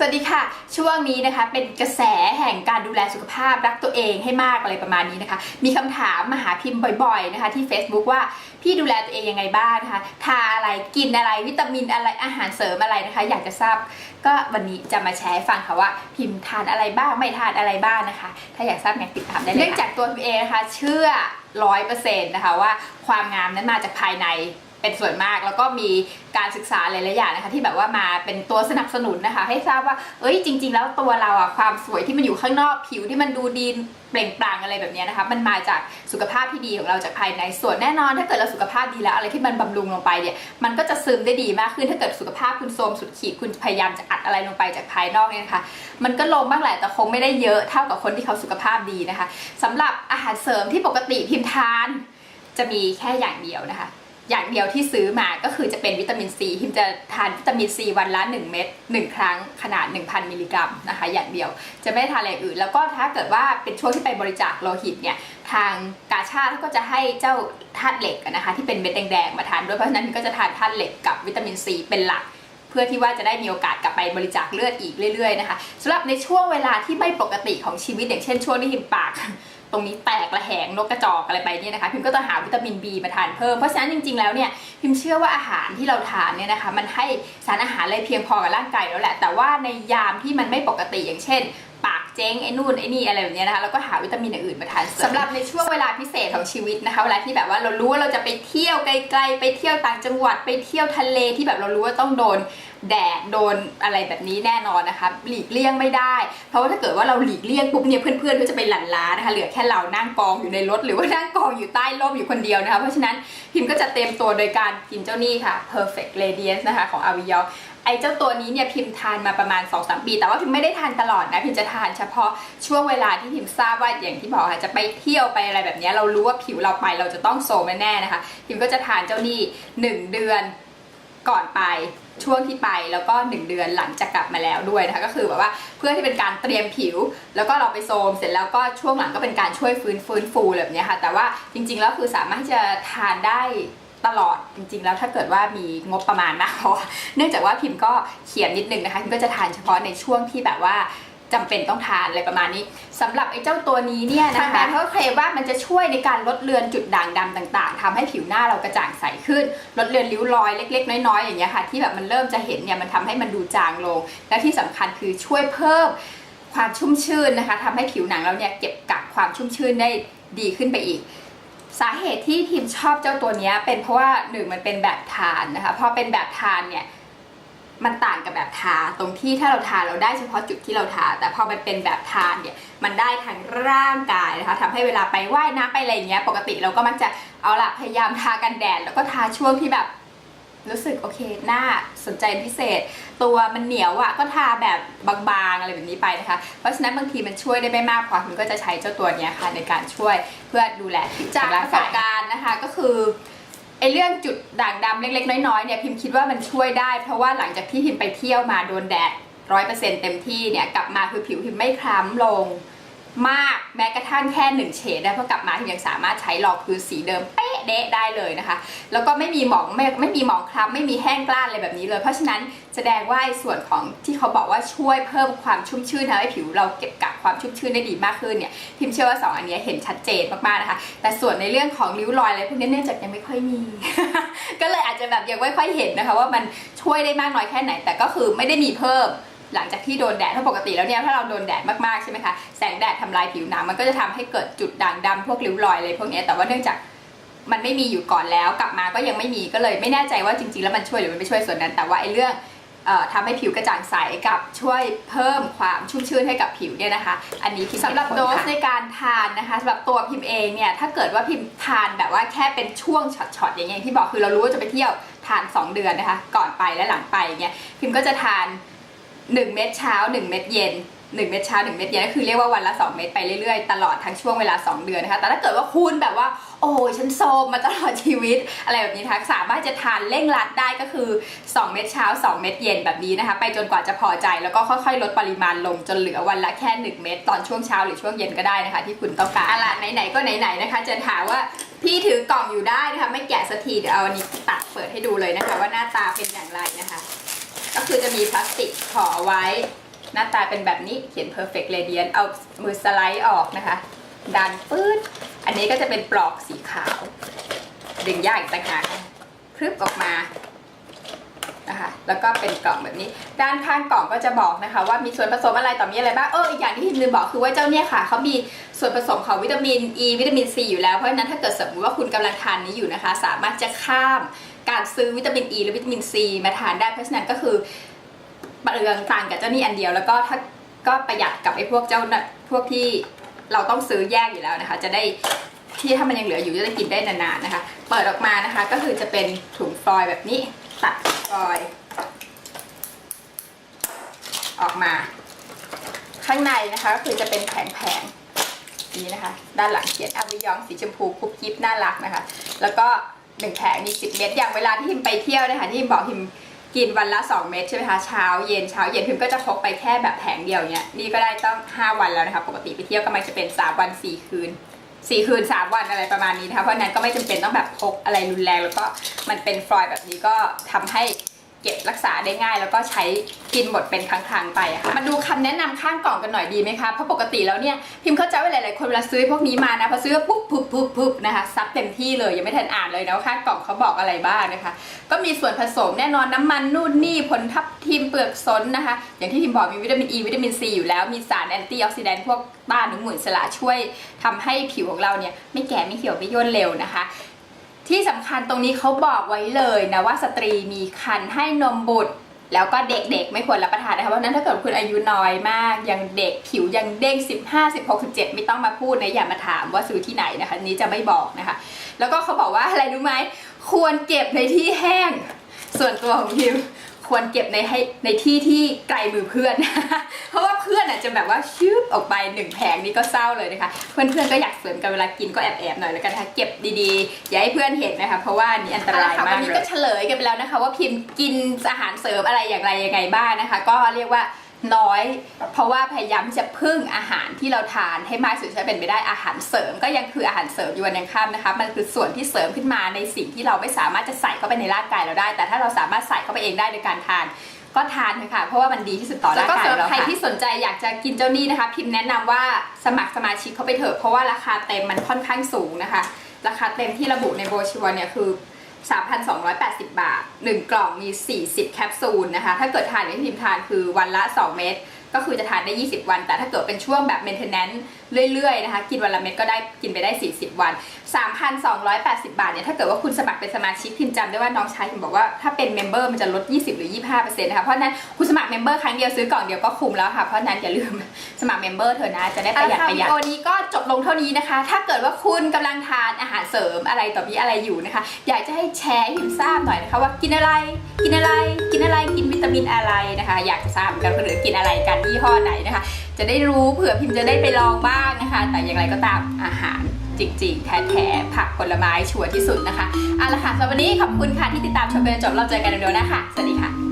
สวัสดีค่ะ ช่วงนี้นะคะเป็นกระแสแห่งการดูแลสุขภาพรักตัวเองให้มากอะไรประมาณนี้นะคะ มีคำถามมาหาพิมพ์บ่อยๆนะคะ ที่ Facebook ว่าพี่ดูแลตัวเองยังไงบ้างนะคะทาอะไรกินอะไรวิตามินอะไรอาหารเสริมอะไรนะคะ อยากจะทราบก็วันนี้จะมาแชร์ให้ฟังค่ะว่าพิมพ์ทานอะไรบ้างไม่ทานอะไรบ้างนะคะ ถ้าอยากทราบไงติดตามได้เลยเนื่องจากตัวพิมเองนะคะ เชื่อร้อยเปอร์เซ็นต์นะคะว่าความงามนั้นมาจากภายใน เป็นส่วนมากแล้วก็มีการศึกษาหลายๆอย่างนะคะที่แบบว่ามาเป็นตัวสนับสนุนนะคะ ให้ทราบว่าเอ้ยจริง ๆ แล้วตัวเราอะความสวยที่มันอยู่ข้างนอกผิวที่มันดูดีเปล่งปลั่งอะไรแบบนี้นะคะ มันมาจากสุขภาพที่ดีของเราจากภายในส่วนแน่นอน ถ้าเกิดเราสุขภาพดีแล้วอะไรที่มันบำรุงลงไปเนี่ยมันก็จะซึมได้ดีมากขึ้นถ้าเกิดสุขภาพคุณโทรมสุดขีดคุณพยายามจะอัดอะไรลงไปจากภายนอกเนี่ยนะคะมันก็ลงบ้างแหละแต่คงไม่ได้เยอะเท่ากับคนที่เขาสุขภาพดีนะคะสำหรับอาหารเสริมที่ปกติพิมพ์ทาน จะมีแค่อย่างเดียวนะคะ อย่างเดียวที่ซื้อมาก็คือจะเป็นวิตามินซีพิมจะทานวิตามินซีวันละ 1 เม็ด1 ครั้งขนาด 1,000 มิลลิกรัมนะคะ อย่างเดียวจะไม่ได้ทานอะไรอื่น แล้วก็ถ้าเกิดว่าเป็นช่วงที่ไปบริจาคโลหิตเนี่ยทางกาชาติก็จะให้เจ้าธาตุเหล็กนะคะที่เป็นเม็ดแดงๆมาทานด้วยเพราะฉะนั้นก็จะทานธาตุเหล็กกับวิตามินซีเป็นหลักเพื่อที่ว่าจะได้มีโอกาสกลับไปบริจาคเลือดอีกเรื่อยๆนะคะสำหรับในช่วงเวลาที่ไม่ปกติของชีวิตอย่างเช่นช่วงที่พิมปาก ตรงนี้แตกระแหงนกกระจอกอะไรไปเนี่ยนะคะ พิมก็ต้องหาวิตามิน B มาทานเพิ่ม เพราะฉะนั้นจริงๆแล้วเนี่ยพิมเชื่อว่าอาหารที่เราทานเนี่ยนะคะมันให้สารอาหารเลยเพียงพอกับร่างกายแล้วแหละ แต่ว่าในยามที่มันไม่ปกติอย่างเช่น เจ๊งไอ้นู่นไอ้นี่อะไรแบบเนี้ยนะคะแล้วก็หาวิตามินอื่นๆมาทานสำหรับในช่วงเวลาพิเศษของชีวิตนะคะเวลาที่แบบว่าเรารู้ว่าเราจะไปเที่ยวไกลๆไปเที่ยวต่างจังหวัดไปเที่ยวทะเลที่แบบเรารู้ว่าต้องโดนแดดโดนอะไรแบบนี้แน่นอนนะคะหลีกเลี่ยงไม่ได้ เพราะว่าถ้าเกิดว่าเราหลีกเลี่ยงปุ๊บเนี่ยเพื่อนๆก็จะไปหลั่นล้านะคะเหลือแค่เรานั่งกองอยู่ในรถหรือว่านั่งกองอยู่ใต้ร่มอยู่คนเดียวนะคะเพราะฉะนั้นพิมก็จะเต็มตัวโดยการกินเจ้านี่ค่ะ perfect radiance นะคะของ a v i o ไอ้เจ้าตัวนี้เนี่ยพิมพ์ทานมาประมาณ 2-3 ปี แต่ว่าพิมไม่ได้ทานตลอดนะ พิมจะทานเฉพาะช่วงเวลาที่พิมทราบว่าอย่างที่บอกค่ะจะไปเที่ยวไปอะไรแบบเนี้ยเรารู้ว่าผิวเราไปเราจะต้องโซมแน่ๆนะคะ พิมก็จะทานเจ้านี่หนึ่งเดือนก่อนไปช่วงที่ไปแล้วก็ 1 เดือนหลังจากกลับมาแล้วด้วยนะคะก็คือแบบว่าเพื่อที่เป็นการเตรียมผิว แล้วก็เราไปโซมเสร็จแล้วก็ช่วงหลังก็เป็นการช่วยฟื้นฟื้นฟูแบบเนี้ยค่ะแต่ว่าจริงๆแล้วคือสามารถที่จะทานได้ ตลอดจริงๆ แล้วถ้าเกิดว่ามีงบประมาณมากพอเนื่องจากว่าพิมพ์ก็เขียนนิดนึงนะคะพิมก็จะทานเฉพาะในช่วงที่แบบว่าจำเป็นต้องทานอะไรประมาณนี้สำหรับไอ้เจ้าตัวนี้เนี่ยนะคะทางแบรเขาเคลมว่ามันจะช่วยในการลดเลือนจุดด่างดำต่างๆทำให้ผิวหน้าเรากระจ่างใสขึ้น ลดเลือนริ้วรอยเล็ก ๆ น้อยๆอย่างเงี้ยค่ะ ที่แบบมันเริ่มจะเห็นเนี่ยมันทำให้มันดูจางลง และที่สำคัญคือช่วยเพิ่มความชุ่มชื่นนะคะทำให้ผิวหนังเราเนี่ยเก็บกักความชุ่มชื่นได้ดีขึ้นไปอีก สาเหตุที่พิมชอบเจ้าตัวนี้เป็นเพราะว่าหนึ่งมันเป็นแบบทานนะคะพอเป็นแบบทานเนี่ยมันต่างกับแบบทาตรงที่ถ้าเราทาเราได้เฉพาะจุดที่เราทา แต่พอมันเป็นแบบทานเนี่ยมันได้ทั้งร่างกายนะคะทำให้เวลาไปว่ายน้ำไปอะไรอย่างเงี้ยปกติเราก็มักจะเอาละพยายามทากันแดดแล้วก็ทาช่วงที่แบบรู้สึกโอเคหน้า สนใจเป็นพิเศษ ตัวมันเหนียวอะ่ะก็ทาแบบบางๆอะไรแบบนี้ไปนะคะ เพราะฉะนั้นบางทีมันช่วยได้ไม่มากพอมันก็จะใช้เจ้าตัวเนี้ยค่ะในการช่วยเพื่อดูแลผิวจากประสบการณ์นะคะก็คือไอเรื่องจุดด่างดำเล็ก ๆ น้อยๆเนี่ยพิมคิดว่ามันช่วยได้ เพราะว่าหลังจากที่พิมไปเที่ยวมาโดนแดดร้อยเปอร์เซ็นต์เต็มที่เนี่ยกลับมาคือผิวพิมไม่คล้ำลงมากแม้กระทั่งแค่หนึ่งเฉดได้เพราะกลับมาพิมยังสามารถใช้รองพื้นสีเดิมเป๊ะ เดะได้เลยนะคะ แล้วก็ไม่มีหมองไม่ไม่มีหมองคล้ำไม่มีแห้งกล้านอะไรแบบนี้เลย เพราะฉะนั้นแสดงว่าส่วนของที่เขาบอกว่าช่วยเพิ่มความชุ่มชื่นทำให้ผิวเราเก็บกักความชุ่มชื่นได้ดีมากขึ้นเนี่ยพิมเชื่อว่าสองอันนี้เห็นชัดเจนมากๆนะคะแต่ส่วนในเรื่องของริ้วรอยอะไรพวกนี้เนื่องจากยังไม่ค่อยมี ก็เลยอาจจะแบบยังไม่ค่อยเห็นนะคะ ว่ามันช่วยได้มากน้อยแค่ไหน แต่ก็คือไม่ได้มีเพิ่มหลังจากที่โดนแดดถ้าปกติแล้วเนี่ยถ้าเราโดนแดดมากๆใช่ไหมคะแสงแดดทำลายผิวหนังมันก็จะทำให้เกิดจุดด่างดำพวกริ้วรอยอะไรพวกนี้แต่ว่าเนื่องจาก มันไม่มีอยู่ก่อนแล้วกลับมาก็ยังไม่มีก็เลย ไม่แน่ใจว่าจริงๆแล้วมันช่วยหรือมันไม่ช่วยส่วนนั้น แต่ว่าไอ้เรื่องออทำให้ผิวกระจ่างใสกับช่วยเพิ่มความชุ่มชื่นให้กับผิวเนี่ยนะคะ อันนี้สำหรับโดสในการทานนะคะสำหรับตัวพิมเองเนี่ยถ้าเกิดว่าพิมทานแบบว่าแค่เป็นช่วงช็อตๆอย่างเงี้ยที่บอกคือเรารู้ว่าจะไปเที่ยวทาน 2 เดือนนะคะ ก่อนไปและหลังไปเงี้ยพิมก็จะทาน 1 เม็ดเช้า 1 เม็ดเย็น1เม็ดเช้า1เม็ดเย็นก็คือเรียกว่าวันละ2เม็ดไปเรื่อยๆ ตลอดทั้งช่วงเวลา 2 เดือนนะคะ แต่ถ้าเกิดว่าคุณแบบว่า โอ้ยฉันโซมมาตลอดชีวิต อะไรแบบนี้นะคะสามารถจะทานเร่งรัดได้ก็คือ 2 เม็ดเช้า 2 เม็ดเย็นแบบนี้นะคะ ไปจนกว่าจะพอใจแล้วก็ค่อยๆ ลดปริมาณลงจนเหลือวันละแค่ 1 เม็ดตอนช่วงเช้าหรือช่วงเย็นก็ได้นะคะ ที่คุณต้องการอะล่ะไหนๆก็ไหนๆนะคะจะถามว่าพี่ถือกล่องอยู่ได้นะคะไม่แกะสักทีเดี๋ยวเอาอันนี้ตัดเปิดให้ดูเลยนะคะ ว่าหน้าตาเป็นอย่างไรนะคะ ก็คือจะมีพลาสติกห่อไว้ หน้าตาเป็นแบบนี้เขียน perfect radiant เอามือสไลด์ออกนะคะ ดันปื๊ดอันนี้ก็จะเป็นปลอกสีขาว ดึงยากอีกต่างหากพรึบออกมานะคะแล้วก็เป็นกล่องแบบนี้ ด้านข้างกล่องก็จะบอกนะคะ ว่ามีส่วนผสมอะไรต่อมีอะไรบ้างเอออีกอย่างที่พิมลืมบอกคือว่าเจ้าเนี่ยค่ะเขามีส่วนผสมของวิตามิน E วิตามิน C อยู่แล้วเพราะฉะนั้นถ้าเกิดสมมติว่าคุณกำลังทานนี้อยู่นะคะ สามารถจะข้ามการซื้อวิตามิน E หรือวิตามิน C มาทานได้เพราะฉะนั้นก็คือเปลืองต่างกับเจ้านี่อันเดียว แล้วก็ถ้าก็ประหยัดกับไอ้พวกเจ้าพวกที่ เราต้องซื้อแยกอยู่แล้วนะคะ จะได้ที่ถ้ามันยังเหลืออยู่จะได้กินได้นานๆนะคะ เปิดออกมานะคะ ก็คือจะเป็นถุงฟอยล์แบบนี้ตัดฟอยล์ออกมา ข้างในนะคะก็คือจะเป็นแผงๆนี้นะคะ ด้านหลังเขียนอาวิยองสีชมพูคุบกิฟน่ารักนะคะ แล้วก็หนึ่งแผงมี10เม็ดอย่างเวลาที่พิมไปเที่ยวนะคะที่พิมบอกพิม กินวันละ 2 เม็ดใช่ไหมคะเช้าเย็นเช้าเย็นพิมก็จะพกไปแค่แบบแผงเดียวเนี่ยนี่ก็ได้ต้อง 5 วันแล้วนะคะปกติไปเที่ยวก็มักจะเป็น 3 วัน 4 คืน 4 คืน 3 วันอะไรประมาณนี้นะคะเพราะนั้นก็ไม่จำเป็นต้องแบบพกอะไรรุนแรง แล้วก็มันเป็นฟลอยด์แบบนี้ก็ทำให้ ก็บรักษาได้ง่าย แล้วก็ใช้กินหมดเป็นครั้งๆไปอะค่ะมาดูคำแนะนำข้างกล่องกันหน่อยดีไหมคะเพราะปกติแล้วเนี่ยพิมพ์เข้าใจว่าหลายๆคนเวลาซื้อพวกนี้มานะพอซื้อปุ๊บปุ๊บปุ๊บปุ๊บนะคะซับเต็มที่เลยยังไม่ทันอ่านเลยนะว่าข้างกล่องเขาบอกอะไรบ้างนะคะ ก็มีส่วนผสมแน่นอนน้ำมันนู่นนี่ผลทับทิมเปลือกสนนะคะ อย่างที่พิมบอกมีวิตามินอีวิตามินซีอยู่แล้วมีสารแอนตี้ออกซิแดนต์พวกต้านอนุมูลอิสระช่วยทำให้ผิวของเราเนี่ยไม่แก่ไม่เหี่ยวไม่ย่นเร็วนะคะ ที่สำคัญตรงนี้เขาบอกไว้เลยนะว่าสตรีมีคันให้นมบุตร แล้วก็เด็กๆ ไม่ควรรับประทานนะคะเพราะนั้นถ้าเกิดคุณอายุน้อยมาก ยังเด็กผิวยังเด้ง 15 16 17 ไม่ต้องมาพูดนะอย่ามาถามว่าซื้อที่ไหนนะคะนนี้จะไม่บอกนะคะ แล้วก็เขาบอกว่าอะไรรู้ไหมควรเก็บในที่แห้งส่วนตัวของพิม ควรเก็บในให้ในที่ที่ไกลมือเพื่อน เพราะว่าเพื่อนอะจะแบบว่าชืบออกไปหนึ่งแผงนี่ก็เศร้าเลยนะคะ เพื่อนๆก็อยากเสริมกันเวลากินก็แอบๆหน่อยแล้วกันนะคะเก็บดีๆ อย่าให้เพื่อนเห็นนะคะ เพราะว่าอันนี้อันตรายมากเลยวันนี้ก็เฉลยกันไปแล้วนะคะ ว่าพิมกินอาหารเสริมอะไรอย่างไรยังไงบ้างนะคะ ก็เรียกว่า น้อย เพราะว่าพยายามที่จะพึ่งอาหารที่เราทานให้มากสุดที่จะเป็นไปได้อาหารเสริม ก็ยังคืออาหารเสริมอยู่วันยังค่ำนะคะมันคือส่วนที่เสริมขึ้นมาในสิ่งที่เราไม่สามารถจะใส่เข้าไปในร่างกายเราได้ แต่ถ้าเราสามารถใส่เข้าไปเองได้โดยการทานก็ทานเถอะค่ะ เพราะว่ามันดีที่สุดต่อร่างกายเราค่ะแล้วก็ใครที่สนใจอยากจะกินเจ้านี่นะคะ พิมพ์แนะนำว่าสมัครสมาชิกเข้าไปเถอะเพราะว่าราคาเต็มมันค่อนข้างสูงนะคะ ราคาเต็มที่ระบุในโบชัวเนี่ยคือ 3,280 บาท 1 กล่องมี 40 แคปซูลนะคะ ถ้าเกิดทานอย่างที่พิมทานคือวันละ 2 เม็ดก็คือจะทานได้ 20 วัน แต่ถ้าเกิดเป็นช่วงแบบ maintenance เรื่อยๆนะคะ กินวันละเม็ดก็ได้กินไปได้ 40 วัน3,280 บาทเนี่ยถ้าเกิดว่าคุณสมัครเป็นสมาชิกพิมจำได้ว่าน้องชายพิมบอกว่าถ้าเป็นเมมเบอร์มันจะลด 20 หรือ 25%นะคะเพราะฉะนั้นคุณสมัครเมมเบอร์ครั้งเดียวซื้อกล่องเดียวก็คุ้มแล้วค่ะ เพราะฉะนั้นอย่าลืมสมัครเมมเบอร์เถอะนะ จะได้ประหยัดประหยัดวิดีโอนี้ก็จบลงเท่านี้นะคะ ถ้าเกิดว่าคุณกำลังทานอาหารเสริมอะไรต่อมีอะไรอยู่นะคะ อยากจะให้แชร์ให้พิมทราบหน่อยนะคะว่ากินอะไร กินอะไร กินอะไรกินวิตามินอะไรนะคะ อยากจะทราบเหมือนกันว่าหรือกินอะไรกันยี่ห้อไหนนะคะ จะได้รู้เผื่อพิมพ์จะได้ไปลองบ้างนะคะ แต่อย่างไรก็ตามอาหาร จริงๆแท้ผักผลไม้ชัวร์ที่สุดนะคะเอาละค่ะสำหรับวันนี้ขอบคุณค่ะที่ติดตามชมกันจนจบเราเจอกันเร็วๆนะคะสวัสดีค่ะ